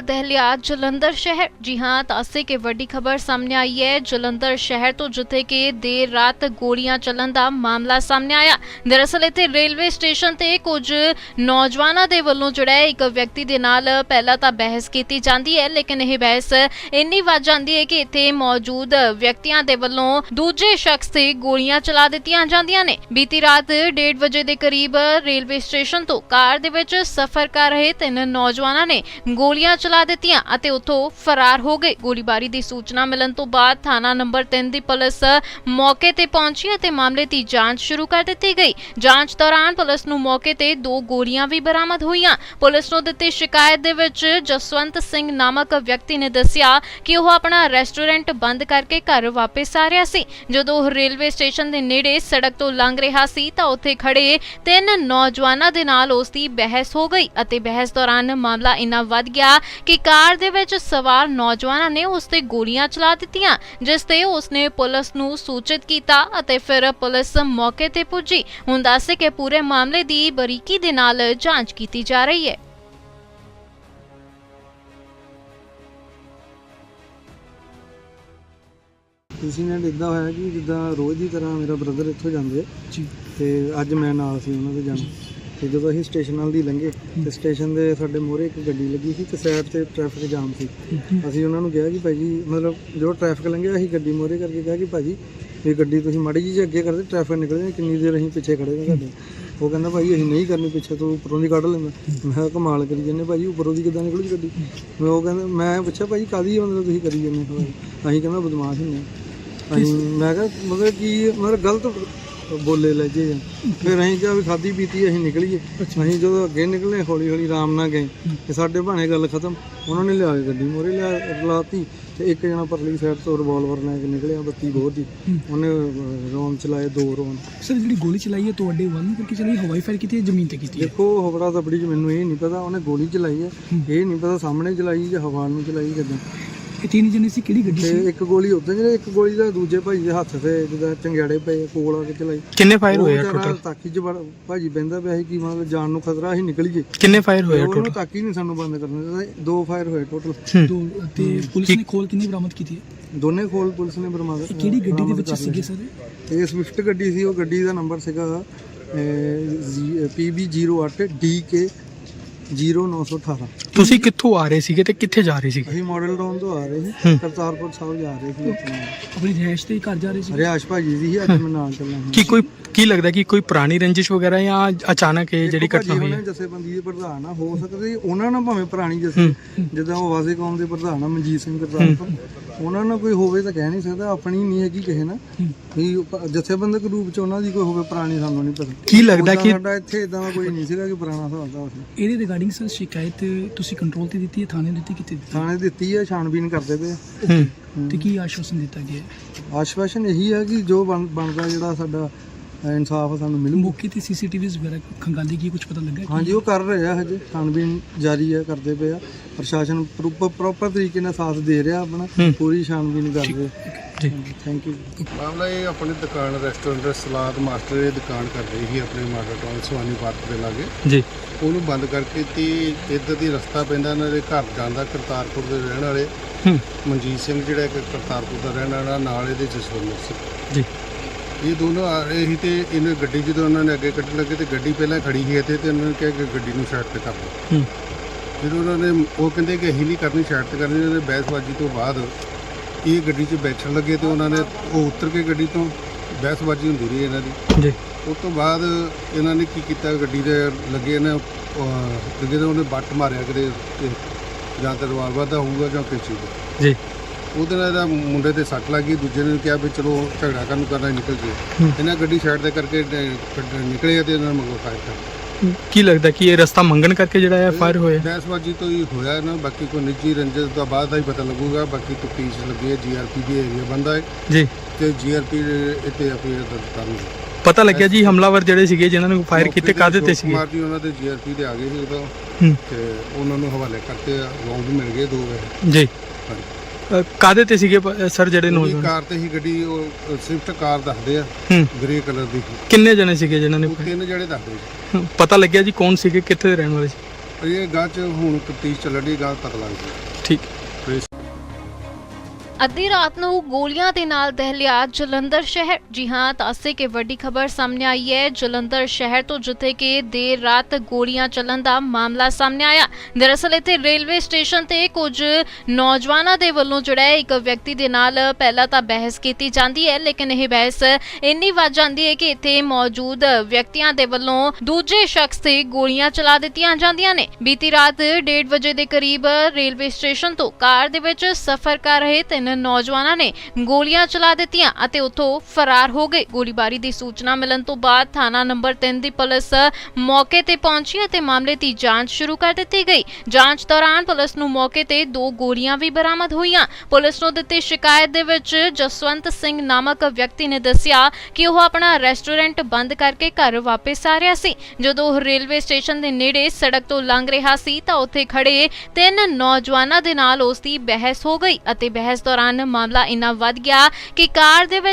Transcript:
ਦਹਲਿਆ ਜਲੰਧਰ ਸ਼ਹਿਰ। ਜੀ ਹਾਂ ਤਾਸੇ ਕੇ ਵੱਡੀ ਖਬਰ ਸਾਹਮਣੇ ਆਈ ਹੈ। ਜਲੰਧਰ ਸ਼ਹਿਰ ਤੋਂ ਜਿੱਥੇ ਕਿ ਦੇਰ ਰਾਤ ਗੋਲੀਆਂ ਚੱਲਣ ਦਾ ਮਾਮਲਾ ਸਾਹਮਣੇ ਆਇਆ। ਦਰਅਸਲ ਇੱਥੇ ਰੇਲਵੇ ਸਟੇਸ਼ਨ ਤੇ ਕੁਝ ਨੌਜਵਾਨਾਂ ਦੇ ਵੱਲੋਂ ਜਿਹੜਾ ਇੱਕ ਵਿਅਕਤੀ ਦੇ ਨਾਲ ਪਹਿਲਾਂ ਤਾਂ ਬਹਿਸ ਕੀਤੀ ਜਾਂਦੀ ਹੈ, ਲੇਕਿਨ ਇਹ ਬਹਿਸ ਇੰਨੀ ਵੱਧ ਜਾਂਦੀ ਹੈ ਕਿ ਇੱਥੇ ਮੌਜੂਦ ਵਿਅਕਤੀਆਂ ਦੇ ਵੱਲੋਂ ਦੂਜੇ ਸ਼ਖਸ ਤੇ ਗੋਲੀਆਂ ਚਲਾ ਦਿੱਤੀਆਂ ਜਾਂਦੀਆਂ ਨੇ। ਬੀਤੀ ਰਾਤ 1:30 ਵਜੇ ਦੇ ਕਰੀਬ ਰੇਲਵੇ ਸਟੇਸ਼ਨ ਤੋਂ ਕਾਰ ਦੇ ਵਿੱਚ ਸਫ਼ਰ ਕਰ ਰਹੇ ਤਿੰਨ ਨੌਜਵਾਨਾਂ ਨੇ ਗੋਲੀਆਂ ਚਲਾ ਦਿੱਤੀਆਂ ਅਤੇ ਉੱਥੋਂ ਫਰਾਰ ਹੋ ਗਏ। ਗੋਲੀਬਾਰੀ ਦੀ ਸੂਚਨਾ ਮਿਲਣ ਤੋਂ ਬਾਅਦ ਥਾਣਾ ਨੰਬਰ 3 ਦੀ ਪੁਲਿਸ ਮੌਕੇ ਤੇ ਪਹੁੰਚੀ ਅਤੇ ਮਾਮਲੇ ਦੀ ਜਾਂਚ ਸ਼ੁਰੂ ਕਰ ਦਿੱਤੀ ਗਈ। ਜਾਂਚ ਦੌਰਾਨ ਪੁਲਿਸ ਨੂੰ ਮੌਕੇ ਤੇ ਦੋ ਗੋਲੀਆਂ ਵੀ ਬਰਾਮਦ ਹੋਈਆਂ। ਪੁਲਿਸ ਨੂੰ ਦਿੱਤੀ ਸ਼ਿਕਾਇਤ ਦੇ ਵਿੱਚ ਜਸਵੰਤ ਸਿੰਘ ਨਾਮਕ ਵਿਅਕਤੀ ਨੇ ਦੱਸਿਆ ਕਿ ਉਹ ਆਪਣਾ ਰੈਸਟੋਰੈਂਟ ਬੰਦ ਕਰਕੇ ਘਰ ਵਾਪਸ ਆ ਰਿਹਾ ਸੀ। ਜਦੋਂ ਉਹ ਰੇਲਵੇ ਸਟੇਸ਼ਨ ਦੇ ਨੇੜੇ ਸੜਕ ਤੋਂ ਲੰਘ ਰਿਹਾ ਸੀ ਤਾਂ ਉੱਥੇ ਖੜੇ ਤਿੰਨ ਨੌਜਵਾਨਾਂ ਦੇ ਨਾਲ ਉਸ ਦੀ ਬਹਿਸ ਹੋ ਗਈ ਅਤੇ ਬਹਿਸ ਦੌਰਾਨ ਮਾਮਲਾ ਇੰਨਾ ਵੱਧ ਗਿਆ ਕਿ ਕਾਰ ਦੇ ਵਿੱਚ ਸਵਾਰ ਨੌਜਵਾਨਾਂ ਨੇ ਉਸ ਤੇ ਗੋਲੀਆਂ ਚਲਾ ਦਿੱਤੀਆਂ ਜਿਸ ਤੇ ਉਸਨੇ ਪੁਲਿਸ ਨੂੰ ਸੂਚਿਤ ਕੀਤਾ ਅਤੇ ਫਿਰ ਪੁਲਿਸ ਮੌਕੇ ਤੇ ਪੁੱਜੀ। ਹੁਣ ਦੱਸੇ ਕਿ ਪੂਰੇ ਮਾਮਲੇ ਦੀ ਬਰੀਕੀ ਦੇ ਨਾਲ ਜਾਂਚ ਕੀਤੀ ਜਾ ਰਹੀ ਹੈ। ਇੰਸੀਡੈਂਟ ਇਦਾਂ ਹੋਇਆ ਕਿ ਜਿੱਦਾਂ ਰੋਜ਼ ਦੀ ਤਰ੍ਹਾਂ ਮੇਰਾ ਬ੍ਰਦਰ ਇੱਥੋਂ ਜਾਂਦੇ ਜੀ। ਤੇ ਅੱਜ ਮੈਂ ਨਾਲ ਸੀ ਉਹਨਾਂ ਦੇ ਜਾਣ। ਤੇ ਜਦੋਂ ਅਸੀਂ ਸਟੇਸ਼ਨ ਨਾਲ ਦੀ ਲੰਘੇ ਤੇ ਸਟੇਸ਼ਨ ਦੇ ਸਾਡੇ ਮੋਹਰੇ ਇੱਕ ਗੱਡੀ ਲੱਗੀ ਸੀ ਤੇ ਸਾਈਡ ਤੇ ਟ੍ਰੈਫਿਕ ਜਾਮ ਸੀ। ਅਸੀਂ ਉਹਨਾਂ ਨੂੰ ਕਿਹਾ ਕਿ ਭਾਈ ਜੀ, ਮਤਲਬ ਜੋ ਟ੍ਰੈਫਿਕ ਲੰਘਿਆ, ਅਸੀਂ ਗੱਡੀ ਮੋਹਰੇ ਕਰਕੇ ਕਿਹਾ ਕਿ ਭਾਜੀ ਇਹ ਗੱਡੀ ਤੁਸੀਂ ਮਾੜੀ ਜਿਹੀ ਅੱਗੇ ਕਰਦੇ ਟ੍ਰੈਫਿਕ ਨਿਕਲ ਜਾਏ, ਕਿੰਨੀ ਦੇਰ ਅਸੀਂ ਪਿੱਛੇ ਖੜੇ ਨੇ ਤੁਹਾਡੇ ਉਹ ਕਹਿੰਦਾ, ਭਾਈ ਅਸੀਂ ਨਹੀਂ ਕਰਨੀ ਪਿੱਛੇ, ਤੋਂ ਉੱਪਰੋਂ ਦੀ ਕੱਢ ਲੈਂਦਾ। ਮੈਂ ਕਿਹਾ, ਕਮਾਲ ਕਰੀ ਜਾਂਦੇ ਭਾਜੀ ਉੱਪਰੋਂ ਦੀ ਕਿੱਦਾਂ ਨਿਕਲੂ ਗੱਡੀ? ਮੈਂ ਉਹ ਕਹਿੰਦਾ, ਮੈਂ ਪੁੱਛਿਆ ਭਾਜੀ ਕਾਦੀ ਮਤਲਬ ਤੁਸੀਂ ਕਰੀ ਜਾਂਦੇ ਹੋ? ਅਸੀਂ ਕਹਿੰਦਾ, ਬਦਮਾਸ਼ ਹੁੰਦੇ ਹਾਂ। ਅਸੀਂ, ਮੈਂ ਕਿਹਾ, ਮਤਲਬ ਕੀ, ਮਤਲਬ ਗਲਤ ਬੋਲੇ ਲੱਜੇ ਫਿਰ ਅਸੀਂ ਕਿਹਾ ਵੀ ਖਾਦੀ ਪੀਤੀ ਅਸੀਂ ਨਿਕਲੀਏ। ਅਸੀਂ ਜਦੋਂ ਅੱਗੇ ਨਿਕਲੇ ਹੌਲੀ ਹੌਲੀ ਆਰਾਮ ਨਾਲ ਗਏ ਤੇ ਸਾਡੇ ਭਾਣੇ ਗੱਲ ਖਤਮ। ਉਹਨਾਂ ਨੇ ਲਿਆ ਕੇ ਗੱਡੀ ਮੋਰੇ ਲਿਆ ਲਾਤੀ ਤੇ ਇੱਕ ਜਣਾ ਪਰਲੀ ਸਾਈਡ ਤੋਂ ਰਿਵਾਲਵਰ ਲੈ ਕੇ ਨਿਕਲਿਆ ਬੱਤੀ ਬੋਰ ਦੀ। ਉਹਨੇ ਰੌਨ ਚਲਾਏ ਦੋ ਰੌਨ। ਸਰ ਜਿਹੜੀ ਗੋਲੀ ਚਲਾਈ ਹੈ ਤੁਹਾਡੇ ਵੱਲ ਨੂੰ ਕਰਕੇ ਚਲਾਈ ਹਵਾਈ ਫਾਇਰ ਕੀਤੀ ਹੈ ਜ਼ਮੀਨ ਤੇ ਕੀਤੀ ਹੈ? ਦੇਖੋ ਹਵੜਾ ਤਬੜੀ ਚ ਮੈਨੂੰ ਇਹ ਨਹੀਂ ਪਤਾ ਉਹਨੇ ਗੋਲੀ ਚਲਾਈ ਹੈ। ਇਹ ਨਹੀਂ ਪਤਾ ਸਾਹਮਣੇ ਚਲਾਈ ਜਾਂ ਹਵਾ ਨੂੰ ਚਲਾਈ ਕਿੱਦਾਂ। ਇਹ ਤਿੰਨ ਜਣੇ ਸੀ ਕਿਹੜੀ ਗੱਡੀ ਤੇ ਸੀ? ਇੱਕ ਗੋਲੀ ਉੱਧਰ ਜਿਹੜੇ ਇੱਕ ਗੋਲੀ ਦਾ ਦੂਜੇ ਭਾਈ ਦੇ ਹੱਥ ਤੇ ਜਿਹਦਾ ਚੰਗਿਆੜੇ ਪਏ ਕੋਲ ਆ ਕੇ ਚਲਾਈ। ਕਿੰਨੇ ਫਾਇਰ ਹੋਏ ਆ ਟੋਟਲ ਤਾਕੀ ਚ ਵੜ- ਭਾਜੀ ਬਹਿੰਦਾ ਪਿਆ ਸੀ ਕਿ ਮਤਲਬ ਜਾਨ ਨੂੰ ਖਤਰਾ ਸੀ ਨਿਕਲੀਏ ਕਿੰਨੇ ਫਾਇਰ ਹੋਏ ਆ ਉਹਨੂੰ ਟੋਟਲ ਤਾਕੀ ਨਹੀਂ ਸਾਨੂੰ ਬੰਦ ਕਰਨ ਦਿੱਤਾ। ਦੋ ਫਾਇਰ ਹੋਏ ਟੋਟਲ ਦੋ ਤੇ ਪੁਲਿਸ ਨੇ ਖੋਲ ਕਿੰਨੀ ਬਰਾਮਦ ਕੀਤੀ ਹੈ? ਦੋਨੇ ਖੋਲ ਪੁਲਿਸ ਨੇ ਬਰਮਾਦ ਇਹ ਕਿਹੜੀ ਗੱਡੀ ਦੇ ਵਿੱਚ ਸੀਗੇ ਸਰ? ਇਹ? ਇਹ ਸਵਿਫਟ ਗੱਡੀ ਸੀ ਉਹ ਗੱਡੀ ਦਾ ਨੰਬਰ ਸੀਗਾ PB08 DK 0918 ਤੁਸੀਂ ਕਿੱਥੋਂ ਆ ਰਹੇ ਸੀਗੇ ਤੇ ਕਿੱਥੇ ਜਾ ਰਹੇ ਸੀਗੇ? ਅਸੀਂ ਮਾਡਲ ਟਾਊਨ ਤੋਂ ਆ ਰਹੇ ਸੀ। ਕਰਤਾਰਪੁਰ ਸਾਹਿਬ ਜਾ ਰਹੇ ਸੀ ਆਪਣੇ ਆਪਣੀ ਰਿਹਾਇਸ਼ ਤੇ ਘਰ ਜਾ ਰਹੇ ਸੀ? ਹਰਿਆਸ਼ ਭਾਜੀ ਦੀ ਸੀ ਅੱਜ ਮੈਂ ਨਾਲ ਚੱਲਾਂ ਸੀ ਕੀ ਕੋਈ ਕੀ ਲੱਗਦਾ ਕਿ ਕੋਈ ਪੁਰਾਣੀ ਰੰਜਿਸ਼ ਵਗੈਰਾ ਜਾਂ ਅਚਾਨਕ ਇਹ ਜਿਹੜੀ ਘਟਨਾ ਹੋਈ ਹੈ? ਜਥੇਬੰਦੀ ਦੇ ਪ੍ਰਧਾਨ ਆ ਹੋ ਸਕਦਾ ਜੀ ਉਹਨਾਂ ਨਾਲ ਭਾਵੇਂ ਪੁਰਾਣੀ ਜਥੇ ਜਿੱਦਾਂ ਉਹ ਵਾਜ਼ੇ ਕੌਮ ਦੇ ਪ੍ਰਧਾਨ ਆ ਮਨਜੀਤ ਸਿੰਘ ਕਰਤਾਰਪੁਰ। ਉਹਨਾਂ ਨਾਲ ਕੋਈ ਹੋਵੇ ਤਾਂ ਕਹਿ ਨਹੀਂ ਸਕਦਾ ਆਪਣੀ ਨਹੀਂ ਹੈਗੀ ਕਿਸੇ ਨਾਲ। ਵੀ ਪ- ਜਥੇਬੰਦਕ ਰੂਪ ਚ ਉਹਨਾਂ ਦੀ ਕੋਈ ਹੋਵੇ ਪੁਰਾਣੀ ਸਾਨੂੰ ਨਹੀਂ ਪਤਾ। ਕੀ ਲੱਗਦਾ ਕਿ ਸਾਡਾ ਇੱਥੇ ਇਦਾਂ ਦਾ ਕੋਈ ਨਹੀਂ ਸੀਗਾ ਕਿ ਪੁਰਾਣਾ ਹਿਸਾਬ ਦਾ ਸੀ। ਇਹਦੇ ਰਿਗਾਰਡਿੰਗ ਸਰ ਸ਼ਿਕਾਇਤ ਤੁਸੀਂ ਕੰਟਰੋਲ ਤੇ ਦਿੱਤੀ ਹੈ ਥਾਣੇ ਦਿੱਤੀ ਕਿਤੇ ਦਿੱਤੀ? ਥਾਣੇ ਦਿੱਤੀ ਹੈ ਛਾਣਬੀਨ ਕਰਦੇ ਪਏ ਆ। ਤੇ ਕੀ ਆਸ਼ਵਾਸਨ ਦਿੱਤਾ ਗਿਆ ਹੈ? ਆਸ਼ਵਾਸਨ ਇਹੀ ਹੈ ਕਿ ਜੋ ਬਣ- ਬਣਦਾ ਜਿਹੜਾ ਸਾਡਾ ਇਨਸਾਫ ਸਾਨੂੰ ਮਿਲੂ। ਮੌਕੇ ਤੇ ਸੀਸੀਟੀਵੀਜ਼ ਵਗੈਰਾ ਖੰਗਾਲੀ ਕੀ ਕੁਝ ਪਤਾ ਲੱਗਾ? ਕਿ- ਹਾਂਜੀ ਉਹ ਕਰ ਰਹੇ ਆ ਹਜੇ। ਛਾਣਬੀਨ ਜਾਰੀ ਹੈ ਕਰਦੇ ਪਏ ਆ। ਪ੍ਰਸ਼ਾਸਨ ਪ੍ਰੋਪਰ ਤਰੀਕੇ ਨਾਲ ਸਾਥ ਦੇ ਰਿਹਾ ਆਪਣਾ। ਪੂਰੀ ਛਾਣਬੀਨ ਕਰ ਰਹੇ। ਜੀ। ਥੈਂਕ ਯੂ ਮਾਮਲਾ ਇਹ ਆਪਣੀ ਦੁਕਾਨ ਰੈਸਟੋਰੈਂਟ ਸਲਾਦ ਮਾਸਟਰ ਇਹ ਦੁਕਾਨ ਕਰ ਰਹੀ ਸੀ ਆਪਣੇ ਮਾਡਲ ਟਾਊਨ ਸਵਾਨੀ ਪਾਰਕ ਦੇ ਲਾਗੇ। ਜੀ। ਉਹਨੂੰ ਬੰਦ ਕਰਕੇ ਤੇ ਇੱਧਰ ਦੀ ਰਸਤਾ ਪੈਂਦਾ ਇਹਨਾਂ ਦੇ ਘਰ ਜਾਂਦਾ ਕਰਤਾਰਪੁਰ ਦੇ ਰਹਿਣ ਵਾਲੇ ਹੂੰ। ਮਨਜੀਤ ਸਿੰਘ ਜਿਹੜਾ ਇੱਕ ਕਰਤਾਰਪੁਰ ਦਾ ਰਹਿਣ ਵਾਲਾ ਨਾਲ ਇਹਦੇ ਜਸਵੰਤ ਸਿੰਘ। ਜੀ। ਇਹ ਦੋਨੋਂ ਆ ਰਹੇ ਸੀ ਤੇ ਇਹਨੇ ਗੱਡੀ ਜਦੋਂ ਉਹਨਾਂ ਨੇ ਅੱਗੇ ਕੱਢਣ ਲੱਗੇ ਤੇ ਗੱਡੀ ਪਹਿਲਾਂ ਖੜੀ ਸੀ ਇੱਥੇ ਤੇ ਉਹਨਾਂ ਨੇ ਕਿਹਾ ਕਿ ਗੱਡੀ ਨੂੰ ਸਾਈਡ ਤੇ ਕਰ ਲਓ ਹੂੰ। ਜਦੋਂ ਉਹਨਾਂ ਨੇ ਉਹ ਕਹਿੰਦੇ ਕਿ ਅਸੀਂ ਨਹੀਂ ਕਰਨੀ ਸਾਈਡ ਤੇ ਕਰਨੀ ਉਹਨਾਂ ਨੇ ਬਹਿਸਬਾਜ਼ੀ ਤੋਂ ਬਾਅਦ ਇਹ ਗੱਡੀ 'ਚ ਬੈਠਣ ਲੱਗੇ ਤੇ ਉਹਨਾਂ ਨੇ ਉਹ ਉਤਰ ਕੇ ਗੱਡੀ ਤੋਂ ਬਹਿਸਬਾਜ਼ੀ ਹੁੰਦੀ ਰਹੀ ਇਹਨਾਂ ਦੀ। ਜੀ। ਉਸ ਤੋਂ ਬਾਅਦ ਇਹਨਾਂ ਨੇ ਕੀ ਕੀਤਾ ਗੱਡੀ ਦੇ ਲੱਗੇ ਨੇ ਤਾਂ ਉਹਨੇ ਬੱਟ ਮਾਰਿਆ ਕਿਤੇ ਜਾਂ ਤਾਂ ਰਿਵਾਲਵਰ ਦਾ ਹੋਊਗਾ ਜਾਂ ਕਿਸੇ ਦਾ ਜੀ। ਉਹਦੇ ਨਾਲ ਇਹਦਾ ਮੁੰਡੇ ਤੇ ਸੱਟ ਲੱਗੀ ਦੂਜੇ ਨੇ ਕਿਹਾ ਵੀ ਚਲੋ ਝਗੜਾ ਕਰਨ ਨੂੰ ਕਰਨਾ ਨਿਕਲ ਜੇ। ਇਹਨਾਂ ਗੱਡੀ ਸਾਈਡ ਤੇ ਕਰਕੇ ਡ- ਨਿਕਲੇ ਤੇ ਇਹਨਾਂ ਨੇ ਮਗਰ ਫਾਇਰ ਕਰ ਕੀ ਲੱਗਦਾ ਕਿ ਇਹ ਰਸਤਾ ਮੰਗਣ ਕਰਕੇ ਜਿਹੜਾ ਹੈ ਫਾਇਰ ਹੋਇਆ? ਬਹਿਸਬਾਜ਼ੀ ਤੋਂ ਹੀ ਹੋਇਆ ਨਾ ਬਾਕੀ ਕੋਈ ਨਿੱਜੀ ਰੰਜਿਸ਼ ਦਾ ਬਾਅਦ ਦਾ ਹੀ ਪਤਾ ਲੱਗੂਗਾ ਬਾਕੀ ਤਫਤੀਸ਼ ਲੱਗੀ ਹੈ ਜੀਆਰਪੀ ਦੀ ਏਰੀਆ ਬੰਦਾ ਹੈ ਜੀ। ਤੇ ਜੀਆਰਪੀ ਇੱਥੇ ਅਫੇਅਰ ਦਰਜ ਕਰਨਗੇ ਪਤਾ ਲੱਗਿਆ ਜੀ ਹਮਲਾਵਰ ਜਿਹੜੇ ਸੀਗੇ ਜਿਨ੍ਹਾਂ ਨੇ ਫਾਇਰ ਕੀਤੇ ਕਾਦੇ ਤੇ ਸੀਗੇ? ਕੁਮਾਰ ਜੀ ਉਹਨਾਂ ਦੇ ਜੀਆਰਪੀ ਦੇ ਆ ਗਏ ਸੀ ਉਦੋਂ ਹੂੰ। ਤੇ ਉਹਨਾਂ ਨੂੰ ਹਵਾਲੇ ਕਰਤੇ ਰੌਂਡ ਮਿਲ ਗਏ ਦੋ ਵੇ। ਜੀ। ਕਾਦੇ ਤੇ ਸੀਗੇ ਸਰ ਜਿਹੜੇ ਨੌਜਵਾਨ? ਕਾਰ ਤੇ ਹੀ ਗੱਡੀ ਉਹ ਸਵਿਫਟ ਕਾਰ ਦੱਸਦੇ ਆ ਹੂੰ। ਗ੍ਰੇ ਕਲਰ ਦੀ। ਕਿੰਨੇ ਜਣੇ ਸੀਗੇ ਜਿਨ੍ਹਾਂ ਨੇ ਉਹ ਤਿੰਨ ਜਿਹੜੇ ਦੱਸਦੇ। ਪਤਾ ਲੱਗਿਆ ਜੀ ਕੌਣ ਸੀਗੇ ਕਿੱਥੇ ਦੇ ਰਹਿਣ ਵਾਲੇ ਸੀ? ਇਹ ਗਾਂ ਚ ਹੁਣ ਤਫਤੀਸ਼ ਚੱਲਣ ਦੀ ਗਾਂ ਪਤਾ ਲੱਗ ਜਾਊ ਠੀਕ। ਅੱਧੀ ਰਾਤ ਨੂੰ ਗੋਲੀਆਂ ਦੇ ਨਾਲ ਦਹਿਲਿਆ ਜਲੰਧਰ ਸ਼ਹਿਰ। ਜੀ ਹਾਂ ਤਾਸੇ ਕੇ ਵੱਡੀ ਖਬਰ ਸਾਹਮਣੇ ਆਈ ਹੈ। ਜਲੰਧਰ ਸ਼ਹਿਰ ਤੋਂ ਜਿੱਥੇ ਕਿ ਦੇਰ ਰਾਤ ਗੋਲੀਆਂ ਚੱਲਣ ਦਾ ਮਾਮਲਾ ਸਾਹਮਣੇ ਆਇਆ। ਦਰਅਸਲ ਇੱਥੇ ਰੇਲਵੇ ਸਟੇਸ਼ਨ ਤੇ ਕੁਝ ਨੌਜਵਾਨਾਂ ਦੇ ਵੱਲੋਂ ਜਿਹੜਾ ਇੱਕ ਵਿਅਕਤੀ ਦੇ ਨਾਲ ਪਹਿਲਾਂ ਤਾਂ ਬਹਿਸ ਕੀਤੀ ਜਾਂਦੀ ਹੈ, ਲੇਕਿਨ ਇਹ ਬਹਿਸ ਇੰਨੀ ਵੱਧ ਜਾਂਦੀ ਹੈ ਕਿ ਇੱਥੇ ਮੌਜੂਦ ਵਿਅਕਤੀਆਂ ਦੇ ਵੱਲੋਂ ਦੂਜੇ ਸ਼ਖਸ ਤੇ ਗੋਲੀਆਂ ਚਲਾ ਦਿੱਤੀਆਂ ਜਾਂਦੀਆਂ ਨੇ। ਬੀਤੀ ਰਾਤ 1:30 ਵਜੇ ਦੇ ਕਰੀਬ ਰੇਲਵੇ ਸਟੇਸ਼ਨ ਤੋਂ ਕਾਰ ਦੇ ਵਿੱਚ ਸਫ਼ਰ ਕਰ ਰਹੇ ਤਿੰਨ ਨੌਜਵਾਨਾਂ ਨੇ ਗੋਲੀਆਂ ਚਲਾ ਦਿੱਤੀਆਂ ਅਤੇ ਉੱਥੋਂ ਫਰਾਰ ਹੋ ਗਏ। ਗੋਲੀਬਾਰੀ ਦੀ ਸੂਚਨਾ ਮਿਲਣ ਤੋਂ ਬਾਅਦ ਥਾਣਾ ਨੰਬਰ 3 ਦੀ ਪੁਲਿਸ ਮੌਕੇ ਤੇ ਪਹੁੰਚੀ ਅਤੇ ਮਾਮਲੇ ਦੀ ਜਾਂਚ ਸ਼ੁਰੂ ਕਰ ਦਿੱਤੀ ਗਈ। ਜਾਂਚ ਦੌਰਾਨ ਪੁਲਿਸ ਨੂੰ ਮੌਕੇ ਤੇ ਦੋ ਗੋਲੀਆਂ ਵੀ ਬਰਾਮਦ ਹੋਈਆਂ। ਪੁਲਿਸ ਨੂੰ ਦਿੱਤੀ ਸ਼ਿਕਾਇਤ ਦੇ ਵਿੱਚ ਜਸਵੰਤ ਸਿੰਘ ਨਾਮਕ ਵਿਅਕਤੀ ਨੇ ਦੱਸਿਆ ਕਿ ਉਹ ਆਪਣਾ ਰੈਸਟੋਰੈਂਟ ਬੰਦ ਕਰਕੇ ਘਰ ਵਾਪਸ ਆ ਰਿਹਾ ਸੀ। ਜਦੋਂ ਉਹ ਰੇਲਵੇ ਸਟੇਸ਼ਨ ਦੇ ਨੇੜੇ ਸੜਕ ਤੋਂ ਲੰਘ ਰਿਹਾ ਸੀ ਤਾਂ ਉੱਥੇ ਖੜੇ ਤਿੰਨ ਨੌਜਵਾਨਾਂ ਦੇ ਨਾਲ ਉਸ ਦੀ ਬਹਿਸ ਹੋ ਗਈ ਅਤੇ ਬਹਿਸ ਦੌਰਾਨ ਮਾਮਲਾ ਇੰਨਾ ਵੱਧ ਗਿਆ ਕਿ ਕਾਰ ਦੇ ਵਿੱਚ